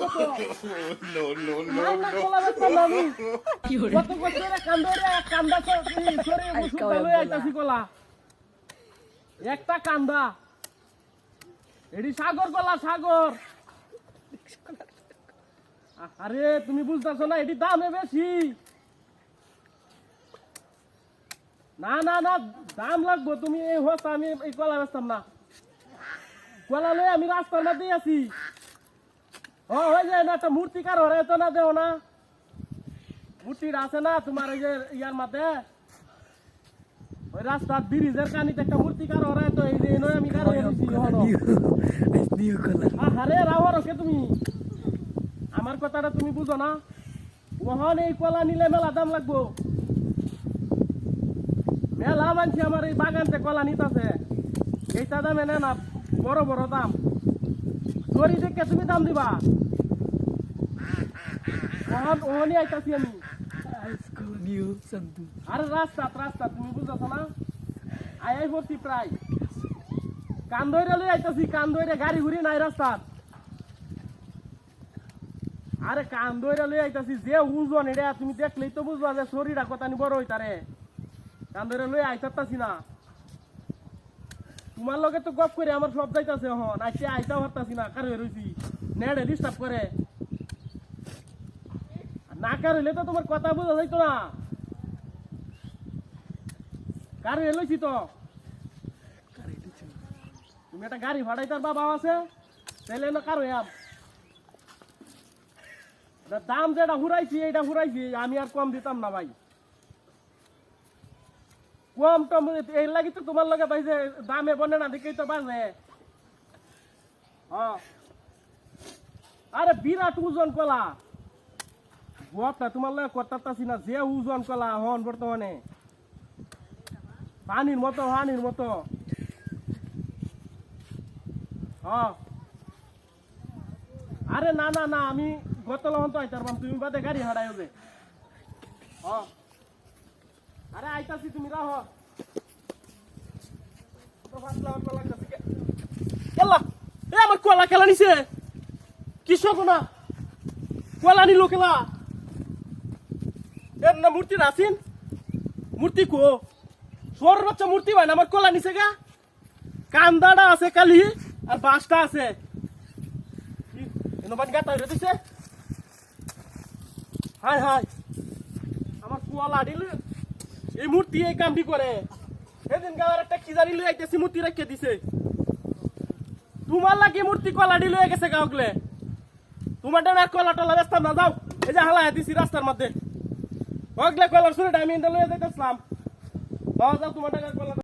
কত no, no, no, no. কলা বেচতাম না আমি কত কষ্ট কান্দরে কান্দা সরি সরি মুসুদ আইতাছি কলা একটা কান্দা এডি সাগর কলা সাগর আরে তুমি বুঝতেছো না এটি দামে বেশি না না না দাম লাগবো তুমি এই হস্ত আমি এই কলা বেচতাম না কলা লই আমি রাস্তার মধ্যে আছি ও ওই যে না একটা মূর্তি কার হরে তো না দেও না। মূর্তিটা আছে না তোমার এই যে ইয়ার মাঝে ওই রাস্তার ব্রিজের কানিতে একটা মূর্তি কার হরে তো এই যে নয় আমি কার দিছি হলো নিউ কলার আরে রাওয়ার ওকে তুমি? আমার কথাটা তুমি বুঝো না? ওহন এই কলা নিলে মেলা দাম লাগবো। মেলা মানছি আমার এই বাগানতে কলা নিতাছে। এইটা দামে নে না বড় বড় দাম। দড়ি দেখে তুমি দাম দিবা। ওহন ওহনই আইতাছি আমি। আরে রাস্তা রাস্তা তুমি না? প্রায়। কান্দইরে লই আইতাছি, কান্দইরে গাড়ি ঘুরি নাই রাস্তার আরে কান্দইরে লই আইতাছি, যে ওজন এটা তুমি দেখলেই তো বুঝবা যে শরীরটা কত নি বড় হইতারে। কান্দইরে লই আইতাছি না। তোমার লগে তো গপ করে আমার সব যাইতাছে হন আইতে আইতা হতাছি না, কার রইছি নেড়ে ডিস্টার্ব করে। না কার হইলে তো তোমার কথা বোঝা যাইতো না। কার হয়ে লইছি তো। তুমি একটা গাড়ি ভাড়াই তার বাবা আছে তাহলে না কার এটা দাম যেটা হুরাইছি এটা হুরাইছি, আমি আর কম দিতাম না ভাই। কম টম এই লাগি তো তোমার লগে যে দামে বনে না দেখেই তো বাজে। হ্যাঁ। আরে বিরাট ওজন কলা। গপটা তোমার লগে করতাছি না, যে ওজন কলা হন বর্তমানে। পানির মতো পানির মতো। হ্যাঁ। আরে না না না, আমি গত লহন তো আইতার তুমি বাদে গাড়ি হারাইও যে। হ্যাঁ। আরে আইতাছি তুমি, রাহ। কেলা আমার কলা খেলা নিছে? কৃষক না? কলা নিল খেলা? এর না মূর্তি রাসিন মূর্তি কো? সোর বাচ্চা মূর্তি ভাই আমার কলা নিছে গা? কান্দাটা আছে কালি আর বাঁশটা আছে। গাতা দিছে? হাই হাই আমার কুয়ালা দিল এই মূর্তি এই কামটি করে। সেদিন গাওয়ার একটা খিজারি লই আইতেছি, মূর্তি রেখে দিছে। তোমার লাগে মূর্তি কলাডি লই গেছে গাওকলে তোমার ডানার কলা টলা ব্যস্তাম না, যাও। এই যে হালা দিছি রাস্তার মধ্যে। ওগলে কলার শুনে আমি ইন্দা লইয়া যাইতেছিলাম। বাবা যাও, তোমার ডানার কলা